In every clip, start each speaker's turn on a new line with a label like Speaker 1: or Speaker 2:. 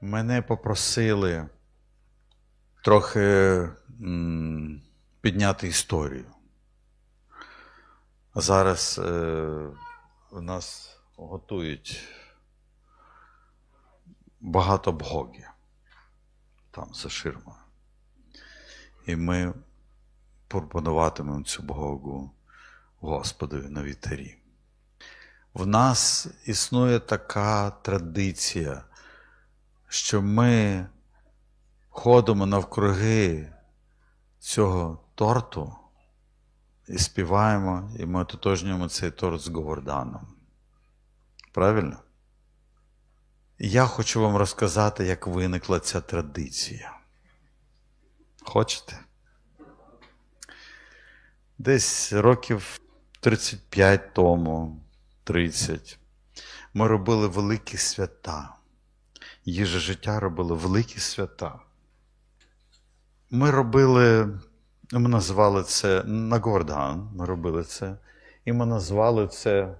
Speaker 1: Мене попросили трохи підняти історію. Зараз е, в нас готують багато бгогі там за ширмою. І ми пропонуватимемо цю бгогу Господові на вітарі. В нас існує така традиція, що ми ходимо навкруги цього торту і співаємо, і ми ототожнюємо цей торт з Говарданом. Правильно? Я хочу вам розказати, як виникла ця традиція. Хочете? Десь років 35 тому, 30, ми робили великі свята. Їжа життя робили великі свята. Ми робили, ми назвали це на Гордан, ми робили це, і ми назвали це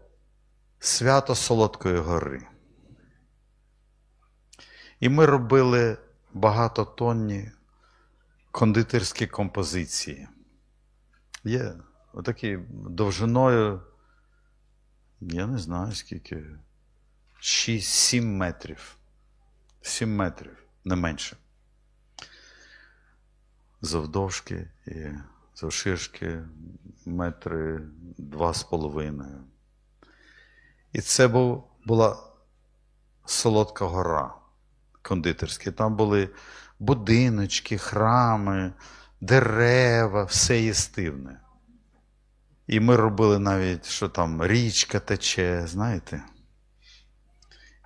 Speaker 1: Свято Солодкої Гори. І ми робили багатотонні кондитерські композиції. Є отакі довжиною, я не знаю скільки, 6-7 метрів. 7 метрів, не менше. Завдовжки і завширшки метри два з половиною. І це був, була солодка гора кондитерська. Там були будиночки, храми, дерева, все їстивне. І ми робили навіть, що там річка тече, знаєте?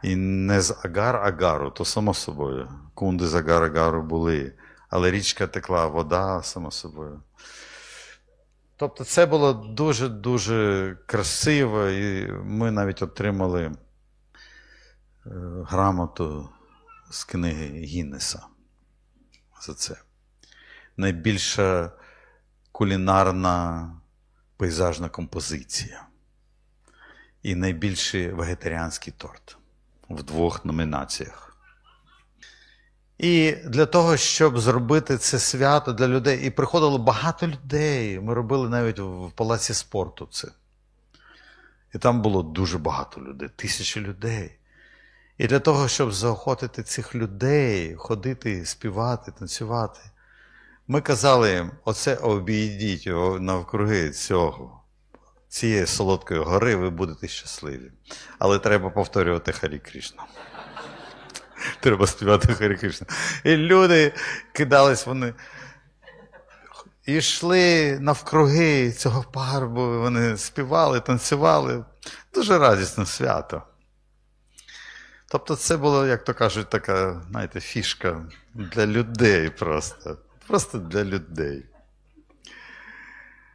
Speaker 1: І не з агар-агару, то само собою. Кунди з агар-агару були, але річка текла, вода, само собою. Тобто це було дуже-дуже красиво, і ми навіть отримали е, грамоту з книги Гіннеса за це. Найбільша кулінарна пейзажна композиція і найбільший вегетаріанський торт в двох номінаціях. І для того, щоб зробити це свято для людей, і приходило багато людей. Ми робили навіть в палаці спорту це. І там було дуже багато людей, тисячі людей. І для того, щоб заохотити цих людей, ходити, співати, танцювати, ми казали їм: оце обійдіть навкруги цього, цієї солодкої гори, ви будете щасливі. Але треба повторювати Харі Кришна. Треба співати Харі Кришна. І люди кидались вони. І йшли навкруги цього парбу, вони співали, танцювали. Дуже радісне свято. Тобто, це було, як то кажуть, така, знаєте, фішка для людей просто. Просто для людей.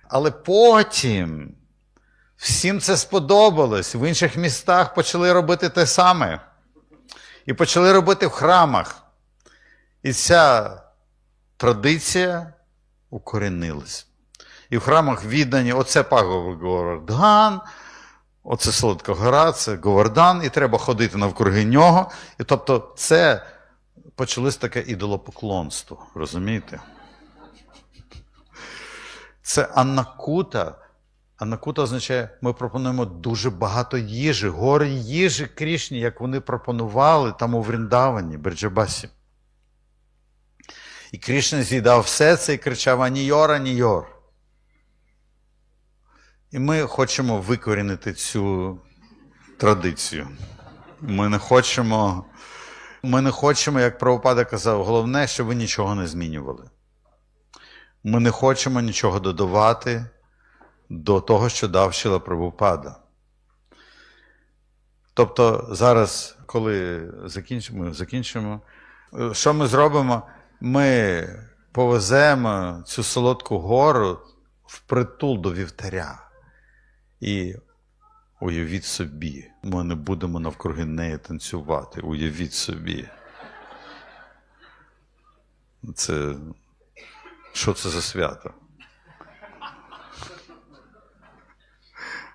Speaker 1: Але потім всім це сподобалось. В інших містах почали робити те саме. І почали робити в храмах. І ця традиція укорінилась. І в храмах віддані оце паговий Говардан, оце Солодка гора, це Говардан, і треба ходити навкруги нього. І тобто це почалось таке ідолопоклонство, розумієте? Це Аннакута. Аннакута означає, ми пропонуємо дуже багато їжі, гори їжі Крішні, як вони пропонували там у Вріндавані, Берджабасі. І Крішна з'їдав все це і кричав Анійор, Анійор. І ми хочемо викорінити цю традицію. Ми не хочемо, ми не хочемо, як правопада казав, головне, щоб ви нічого не змінювали. Ми не хочемо нічого додавати до того, що дав Шила Прабхупада. Тобто зараз, коли закінчимо, закінчимо, що ми зробимо? Ми повеземо цю солодку гору в притул до вівтаря. І уявіть собі, ми не будемо навкруги неї танцювати. Уявіть собі. Це що це за свято?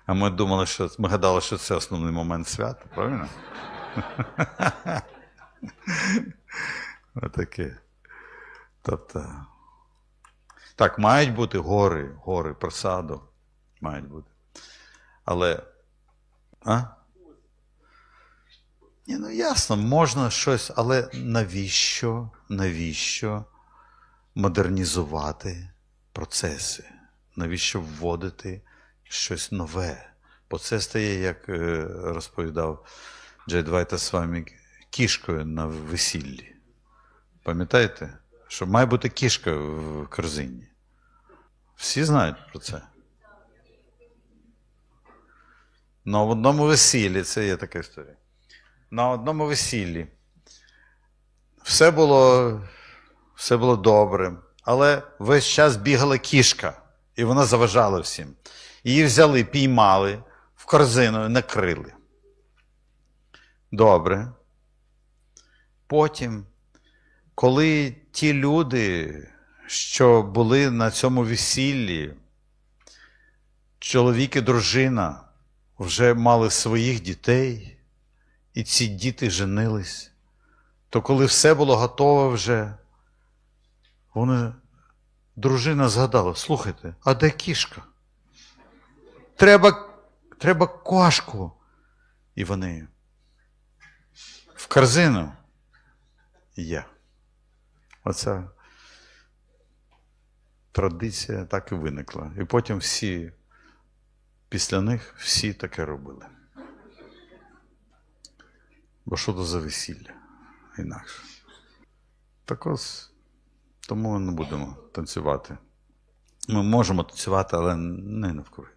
Speaker 1: А ми думали, що ми гадали, що це основний момент свята, правильно? Отаке. Тобто. Так, мають бути гори, гори, просаду. Мають бути. Але. А? Ні, ну ясно, можна щось, але навіщо? Навіщо модернізувати процеси? Навіщо вводити щось нове? Бо це стає, як е, розповідав Джей Двайта з вами, кішкою на весіллі. Пам'ятаєте, що має бути кішка в корзині? Всі знають про це. На одному весіллі, це є така історія. На одному весіллі все було, все було добре, але весь час бігала кішка, і вона заважала всім. Її взяли, піймали в корзину накрили. Добре. Потім, коли ті люди, що були на цьому весіллі, чоловік і дружина вже мали своїх дітей, і ці діти женились, то коли все було готове вже, вони, дружина згадала: слухайте, а де кішка? Треба, треба кошку. І вони в корзину. Я. Оця традиція так і виникла. І потім всі, після них всі таке робили. Бо що то за весілля? Інакше. Так ось, тому ми не будемо танцювати. Ми можемо танцювати, але не навкруги.